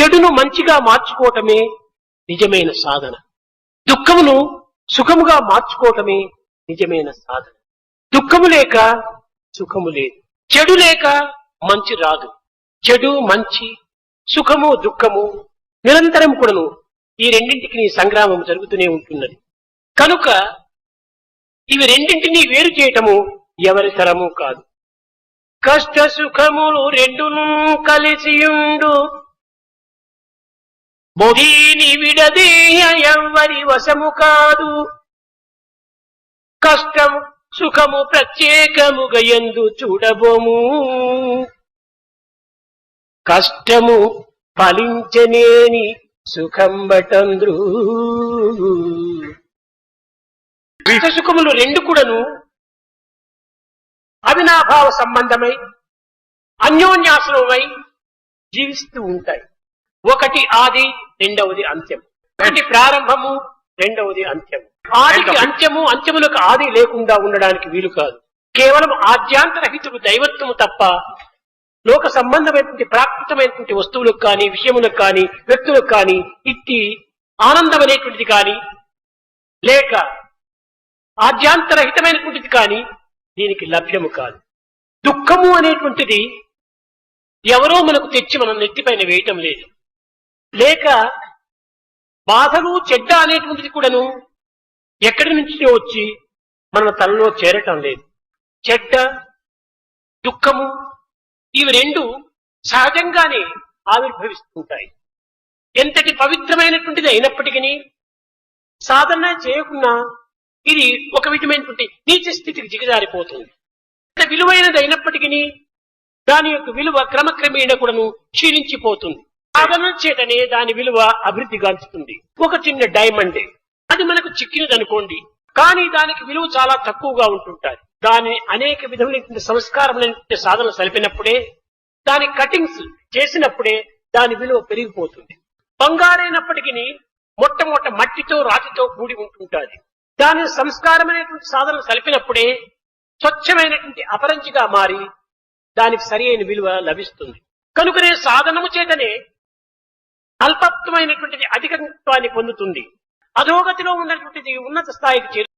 చెడును మంచిగా మార్చుకోవటమే నిజమైన సాధన. దుఃఖమును సుఖముగా మార్చుకోవటమే నిజమైన సాధన. దుఃఖము లేక సుఖము లేదు. చెడు లేక మంచి రాదు. చెడు మంచి సుఖము దుఃఖము నిరంతరం కూడాను ఈ రెండింటికి నీ సంగ్రామం జరుగుతూనే ఉంటున్నది. కనుక ఇవి రెండింటినీ వేరు చేయటము ఎవరి తరము కాదు. కష్ట సుఖములు రెండును కలిసియుండు బొహీని విడదీయ ఎవ్వరి వశము కాదు. కష్టము సుఖము ప్రత్యేకముగా ఎందు చూడబోము. కష్టము ఫలించనేని సుఖం బటంద్రు. సుఖములు రెండు కూడాను అవినాభావ సంబంధమై అన్యోన్యాశ్రమమై జీవిస్తూ ఉంటాయి. ఒకటి ఆది రెండవది అంత్యం. ఒకటి ప్రారంభము రెండవది అంత్యము. ఆదికి అంత్యము అంత్యములకు ఆది లేకుండా ఉండడానికి వీలు కాదు. కేవలం ఆద్యాంతరహితుడు దైవత్వము తప్ప లోక సంబంధమైనటువంటి ప్రాకృతమైనటువంటి వస్తువులకు కానీ విషయములకు కానీ వ్యక్తులకు కానీ ఇట్టి ఆనందం అనేటువంటిది కానీ లేక ఆద్యాంతరహితమైనటువంటిది కానీ దీనికి లభ్యము కాదు. దుఃఖము అనేటువంటిది ఎవరో మనకు తెచ్చి మనం నెత్తిపైన వేయటం లేదు. లేక బాధలు చెడ్డ అనేటువంటిది కూడాను ఎక్కడి నుంచి వచ్చి మన తలలో చేరటం లేదు. చెడ్డ దుఃఖము ఇవి రెండు సహజంగానే ఆవిర్భవిస్తుంటాయి. ఎంతటి పవిత్రమైనటువంటిది అయినప్పటికీ సాధన చేయకుండా ఇది ఒక విధమైనటువంటి నీచ స్థితికి దిగజారిపోతుంది. విలువైనది అయినప్పటికీ దాని యొక్క విలువ క్రమక్రమేణ కూడాను క్షీణించిపోతుంది. సాధనం చేతనే దాని విలువ అభివృద్ధి గాంచుతుంది. ఒక చిన్న డైమండ్. అది మనకు చిక్కినదనుకోండి. కానీ దానికి విలువ చాలా తక్కువగా ఉంటుంటారు దాని అనేక విధములైన సంస్కారములైన సాధన సలిపినప్పుడే దాని కటింగ్స్ చేసినప్పుడే దాని విలువ పెరిగిపోతుంది. బంగారైనప్పటికీ మొట్టమొట్ట మట్టితో రాతితో కూడి ఉంటుంటుంది. దాని సంస్కారమైనటువంటి సాధన సలిపినప్పుడే స్వచ్ఛమైనటువంటి అపరంచిగా మారి దానికి సరి అయిన విలువ లభిస్తుంది. కనుకనే సాధనము చేతనే అల్పత్వమైనటువంటిది అధికత్వాన్ని పొందుతుంది. అధోగతిలో ఉన్నటువంటిది ఉన్నత స్థాయికి చేరు